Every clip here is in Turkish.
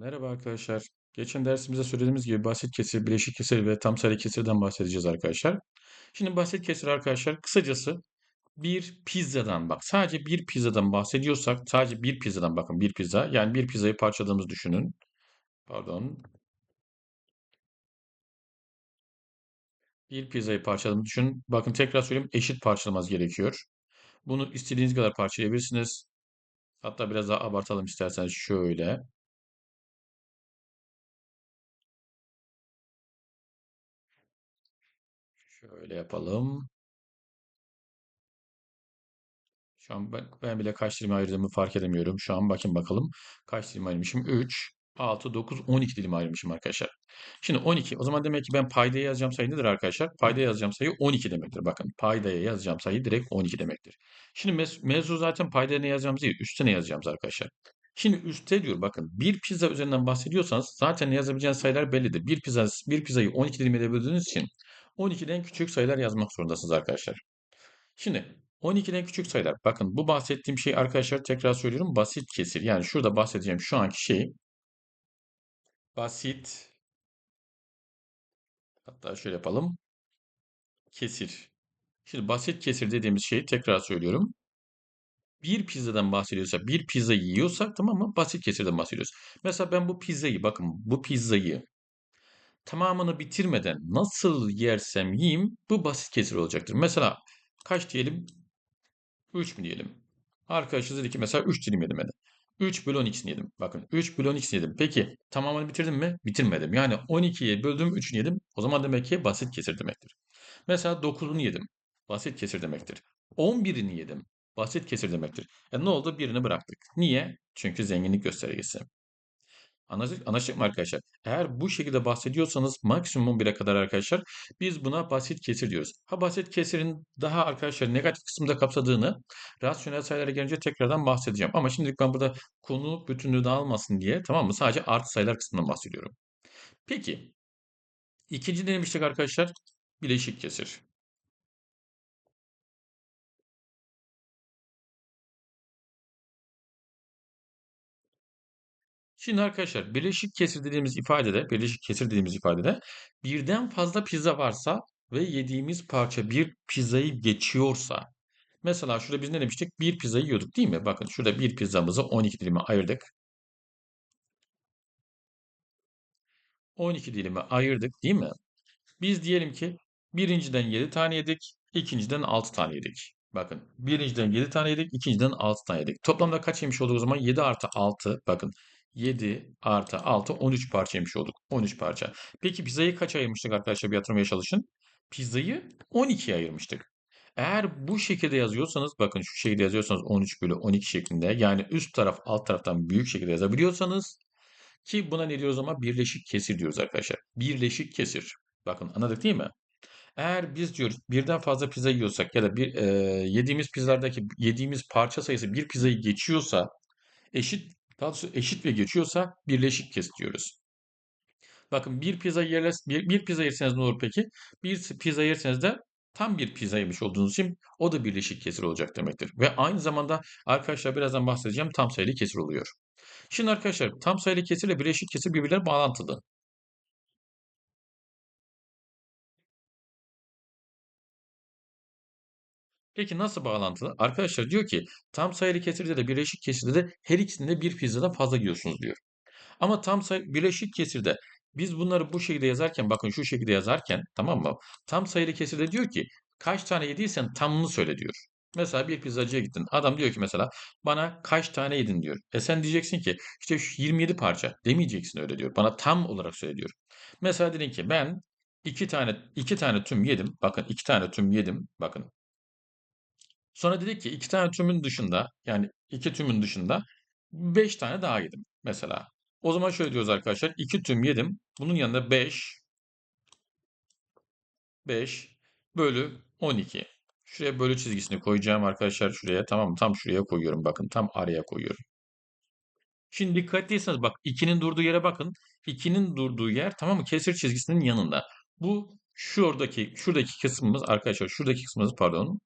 Merhaba arkadaşlar. Geçen dersimizde söylediğimiz gibi basit kesir, bileşik kesir ve tam sayılı kesirden bahsedeceğiz arkadaşlar. Şimdi basit kesir arkadaşlar kısacası bir pizzadan bak sadece bir pizzadan bahsediyorsak sadece bir pizzadan bakın bir pizza yani bir pizzayı parçaladığımızı düşünün. Pardon. Bir pizzayı parçaladığımızı düşünün. Bakın tekrar söyleyeyim eşit parçalamanız gerekiyor. Bunu istediğiniz kadar parçalayabilirsiniz. Hatta biraz daha abartalım isterseniz şöyle. Şöyle yapalım. Şu an ben, ben bile kaç dilim ayırdığımı fark edemiyorum. Şu an bakın bakalım. Kaç dilim ayırmışım? 3, 6, 9, 12 dilim ayırmışım arkadaşlar. Şimdi 12. O zaman demek ki ben paydaya yazacağım sayı nedir arkadaşlar? Paydaya yazacağım sayı 12 demektir. Bakın paydaya yazacağım sayı direkt 12 demektir. Şimdi mez mevzu zaten paydaya ne yazacağımız değil. Üste ne yazacağımız arkadaşlar. Şimdi üstte diyor bakın bir pizza üzerinden bahsediyorsanız zaten yazabileceğiniz sayılar bellidir. Bir pizza bir pizzayı 12 dilim edebildiğiniz için 12'den küçük sayılar yazmak zorundasınız arkadaşlar. Şimdi 12'den küçük sayılar. Bakın bu bahsettiğim şey arkadaşlar tekrar söylüyorum basit kesir. Yani şurada bahsedeceğim şu anki şey basit hatta şöyle yapalım kesir. Şimdi basit kesir dediğimiz şeyi tekrar söylüyorum. Bir pizzadan bahsediyorsak, bir pizza yiyorsak tamam mı? Basit kesirden bahsediyoruz. Mesela ben bu pizzayı bakın bu pizzayı tamamını bitirmeden nasıl yersem yiyeyim bu basit kesir olacaktır. Mesela kaç diyelim? 3 mü diyelim? Arkadaşız dedi ki mesela 3 dilim yedim hadi. 3 bölü 12'sini yedim. Bakın 3 bölü 12'sini yedim. Peki tamamını bitirdim mi? Bitirmedim. Yani 12'ye böldüm 3'ünü yedim. O zaman demek ki basit kesir demektir. Mesela 9'unu yedim. Basit kesir demektir. 11'ini yedim. Basit kesir demektir. E ne oldu? Birini bıraktık. Niye? Çünkü zenginlik göstergesi. Anlaştık, anlaştık mı arkadaşlar? Eğer bu şekilde bahsediyorsanız maksimum bire kadar arkadaşlar biz buna basit kesir diyoruz. Ha basit kesirin daha arkadaşlar negatif kısımda kapsadığını rasyonel sayılara gelince tekrardan bahsedeceğim. Ama şimdilik ben burada konu bütünlüğü dağılmasın diye tamam mı? Sadece artı sayılar kısmından bahsediyorum. Peki ikinci ne demiştik arkadaşlar? Bileşik kesir. Şimdi arkadaşlar birleşik kesir dediğimiz ifadede, birleşik kesir dediğimiz ifadede birden fazla pizza varsa ve yediğimiz parça bir pizzayı geçiyorsa mesela şurada biz ne demiştik? Bir pizzayı yiyorduk değil mi? Bakın şurada bir pizzamızı 12 dilime ayırdık. 12 dilime ayırdık değil mi? Biz diyelim ki birinciden 7 tane yedik, ikinciden 6 tane yedik. Bakın birinciden 7 tane yedik, ikinciden 6 tane yedik. Toplamda kaç yemiş olduk o zaman? 7 artı 6. Bakın 7 artı 6 13 parça yemiş olduk. 13 parça. Peki pizzayı kaç ayırmıştık arkadaşlar bir hatırlamaya çalışın. Pizzayı 12'ye ayırmıştık. Eğer bu şekilde yazıyorsanız bakın şu şekilde yazıyorsanız 13 bölü 12 şeklinde yani üst taraf alt taraftan büyük şekilde yazabiliyorsanız ki buna ne diyoruz ama birleşik kesir diyoruz arkadaşlar. Birleşik kesir. Bakın anladık değil mi? Eğer biz diyoruz birden fazla pizza yiyorsak ya da bir e, yediğimiz pizzalardaki yediğimiz parça sayısı bir pizzayı geçiyorsa eşit daha doğrusu eşit ve geçiyorsa birleşik kes diyoruz. Bakın bir pizza yerles bir, bir pizza yerseniz ne olur peki? Bir pizza yerseniz de tam bir pizza yemiş olduğunuz için o da birleşik kesir olacak demektir. Ve aynı zamanda arkadaşlar birazdan bahsedeceğim tam sayılı kesir oluyor. Şimdi arkadaşlar tam sayılı kesir ile birleşik kesir birbirlerine bağlantılı. Peki nasıl bağlantılı? Arkadaşlar diyor ki tam sayılı kesirde de birleşik kesirde de her ikisinde bir pizzadan fazla yiyorsunuz diyor. Ama tam sayı birleşik kesirde biz bunları bu şekilde yazarken bakın şu şekilde yazarken tamam mı? Tam sayılı kesirde diyor ki kaç tane yediysen tamını söyle diyor. Mesela bir pizzacıya gittin. Adam diyor ki mesela bana kaç tane yedin diyor. E sen diyeceksin ki işte şu 27 parça. Demeyeceksin öyle diyor. Bana tam olarak söyle diyor. Mesela dedin ki ben iki tane iki tane tüm yedim. Bakın iki tane tüm yedim. Bakın Sonra dedik ki iki tane tümün dışında yani iki tümün dışında beş tane daha yedim mesela. O zaman şöyle diyoruz arkadaşlar. 2 tüm yedim. Bunun yanında 5 5 bölü 12. Şuraya bölü çizgisini koyacağım arkadaşlar şuraya. Tamam? Tam şuraya koyuyorum. Bakın tam araya koyuyorum. Şimdi dikkatliyseniz bak 2'nin durduğu yere bakın. 2'nin durduğu yer tamam mı? Kesir çizgisinin yanında. Bu şuradaki şuradaki kısmımız arkadaşlar şuradaki kısmımız pardon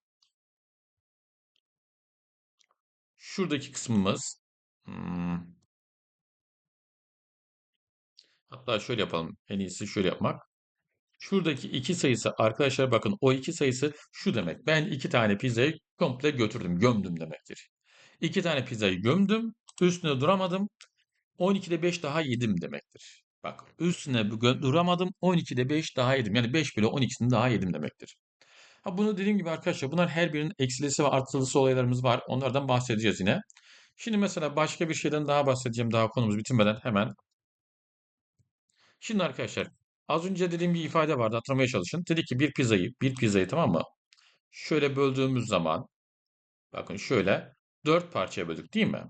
Şuradaki kısmımız hmm, Hatta şöyle yapalım. En iyisi şöyle yapmak. Şuradaki iki sayısı arkadaşlar bakın o iki sayısı şu demek. Ben iki tane pizzayı komple götürdüm, gömdüm demektir. İki tane pizzayı gömdüm, üstüne duramadım. 12'de 5 daha yedim demektir. Bak üstüne duramadım, 12'de 5 daha yedim. Yani 5 bile 12'sini daha yedim demektir. Ha bunu dediğim gibi arkadaşlar bunlar her birinin eksilisi ve artılısı olaylarımız var. Onlardan bahsedeceğiz yine. Şimdi mesela başka bir şeyden daha bahsedeceğim daha konumuz bitirmeden hemen. Şimdi arkadaşlar az önce dediğim bir ifade vardı hatırlamaya çalışın. Dedi ki bir pizzayı bir pizzayı tamam mı? Şöyle böldüğümüz zaman bakın şöyle dört parçaya böldük değil mi?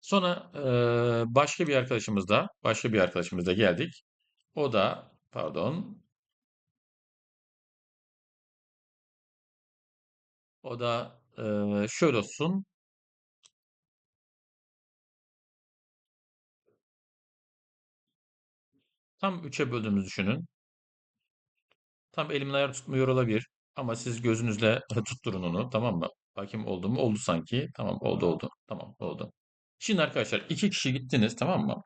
Sonra eee, başka bir arkadaşımız da başka bir arkadaşımız da geldik. O da pardon o da eee, şöyle olsun. Tam üçe böldüğümüzü düşünün. Tam elimin ayar tutmuyor olabilir. Ama siz gözünüzle tutturun onu tamam mı? Bakayım oldu mu? Oldu sanki. Tamam oldu oldu. Tamam oldu. Şimdi arkadaşlar iki kişi gittiniz tamam mı?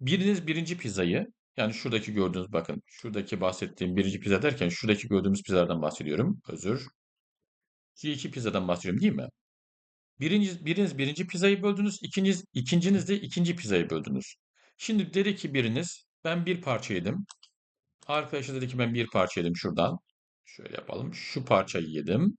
Biriniz birinci pizzayı yani şuradaki gördüğünüz bakın şuradaki bahsettiğim birinci pizza derken şuradaki gördüğümüz pizzadan bahsediyorum. Özür. Şu iki pizzadan bahsediyorum değil mi? Birinci, biriniz birinci pizzayı böldünüz. ikinciniz, ikinciniz de ikinci pizzayı böldünüz. Şimdi dedi ki biriniz ben bir parça yedim. Arkadaşı dedi ki ben bir parça yedim şuradan. Şöyle yapalım. Şu parçayı yedim.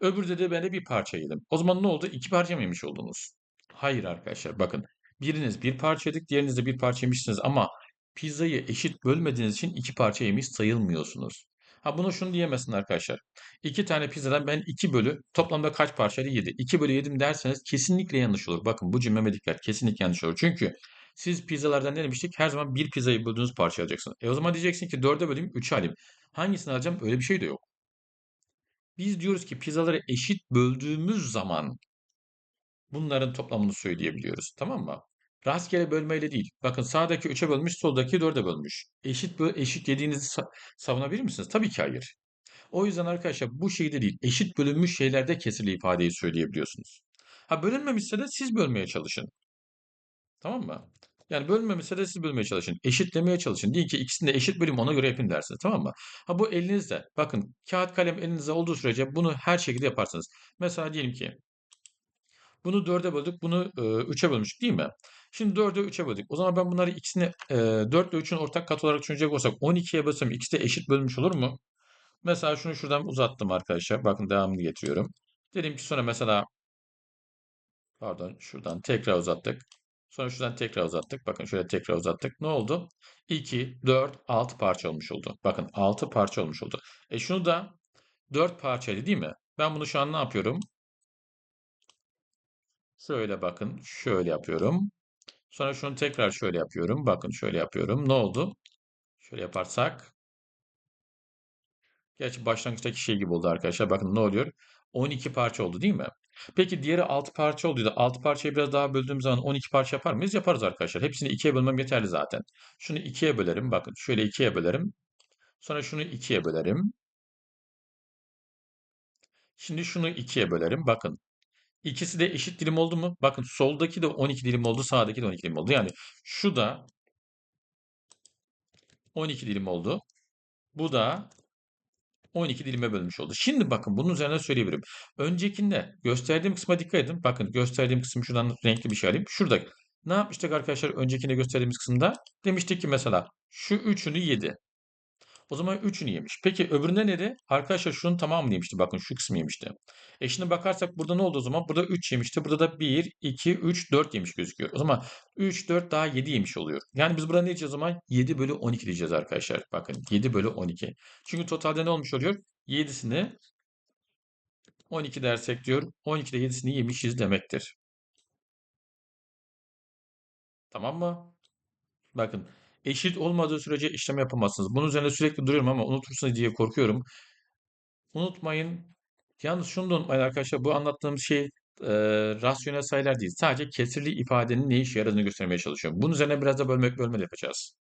Öbürü dedi ben de bir parça yedim. O zaman ne oldu? İki parça mı yemiş oldunuz? Hayır arkadaşlar bakın. Biriniz bir parça yedik, diğeriniz de bir parça yemişsiniz ama pizzayı eşit bölmediğiniz için iki parça yemiş sayılmıyorsunuz. Ha bunu şunu diyemezsin arkadaşlar. İki tane pizzadan ben iki bölü toplamda kaç parçaydı yedi. İki bölü yedim derseniz kesinlikle yanlış olur. Bakın bu cümleme dikkat. Kesinlikle yanlış olur. Çünkü siz pizzalardan ne demiştik? Her zaman bir pizzayı böldüğünüz parça alacaksın. E o zaman diyeceksin ki dörde böleyim, üçe alayım. Hangisini alacağım? Öyle bir şey de yok. Biz diyoruz ki pizzaları eşit böldüğümüz zaman bunların toplamını söyleyebiliyoruz. Tamam mı? Rastgele bölmeyle değil. Bakın sağdaki 3'e bölmüş, soldaki 4'e bölmüş. Eşit eşit yediğinizi sa- savunabilir misiniz? Tabii ki hayır. O yüzden arkadaşlar bu şeyde değil. Eşit bölünmüş şeylerde kesirli ifadeyi söyleyebiliyorsunuz. Ha bölünmemişse de siz bölmeye çalışın. Tamam mı? Yani bölmemişse de siz bölmeye çalışın. Eşitlemeye çalışın. Deyin ki ikisini de eşit bölüm ona göre yapın dersiniz. Tamam mı? Ha bu elinizde. Bakın kağıt kalem elinizde olduğu sürece bunu her şekilde yaparsınız. Mesela diyelim ki bunu 4'e böldük. Bunu e, 3'e bölmüştük değil mi? Şimdi 4'ü 3'e böldük. O zaman ben bunları ikisini e, 4 ile 3'ün ortak kat olarak düşünecek olsak 12'ye bölsem ikisi de eşit bölmüş olur mu? Mesela şunu şuradan uzattım arkadaşlar. Bakın devamını getiriyorum. Dedim ki sonra mesela pardon şuradan tekrar uzattık. Sonra şuradan tekrar uzattık. Bakın şöyle tekrar uzattık. Ne oldu? 2, 4, 6 parça olmuş oldu. Bakın 6 parça olmuş oldu. E şunu da 4 parçaydı değil mi? Ben bunu şu an ne yapıyorum? Şöyle bakın. Şöyle yapıyorum. Sonra şunu tekrar şöyle yapıyorum. Bakın şöyle yapıyorum. Ne oldu? Şöyle yaparsak. Gerçi başlangıçtaki şey gibi oldu arkadaşlar. Bakın ne oluyor? 12 parça oldu değil mi? Peki diğeri 6 parça olduydu. 6 parçayı biraz daha böldüğüm zaman 12 parça yapar mıyız? Yaparız arkadaşlar. Hepsini 2'ye bölmem yeterli zaten. Şunu 2'ye bölerim. Bakın şöyle 2'ye bölerim. Sonra şunu 2'ye bölerim. Şimdi şunu 2'ye bölerim. Bakın. İkisi de eşit dilim oldu mu? Bakın soldaki de 12 dilim oldu. Sağdaki de 12 dilim oldu. Yani şu da 12 dilim oldu. Bu da 12 dilime bölmüş oldu. Şimdi bakın bunun üzerine söyleyebilirim. Öncekinde gösterdiğim kısma dikkat edin. Bakın gösterdiğim kısım şuradan renkli bir şey alayım. Şurada ne yapmıştık arkadaşlar öncekinde gösterdiğimiz kısımda? Demiştik ki mesela şu üçünü yedi. O zaman üçünü yemiş. Peki öbüründe neydi? Arkadaşlar şunun tamamını yemişti. Bakın şu kısmı yemişti. E şimdi bakarsak burada ne oldu o zaman? Burada 3 yemişti. Burada da 1, 2, 3, 4 yemiş gözüküyor. O zaman 3, 4 daha 7 yemiş oluyor. Yani biz burada ne diyeceğiz o zaman? 7 bölü 12 diyeceğiz arkadaşlar. Bakın 7 bölü 12. Çünkü totalde ne olmuş oluyor? 7'sini 12 dersek diyor. 12'de 7'sini yemişiz demektir. Tamam mı? Bakın eşit olmadığı sürece işlem yapamazsınız. Bunun üzerine sürekli duruyorum ama unutursunuz diye korkuyorum. Unutmayın. Yalnız şunu da unutmayın arkadaşlar. Bu anlattığım şey e, rasyonel sayılar değil. Sadece kesirli ifadenin ne işe yaradığını göstermeye çalışıyorum. Bunun üzerine biraz da bölmek bölme yapacağız.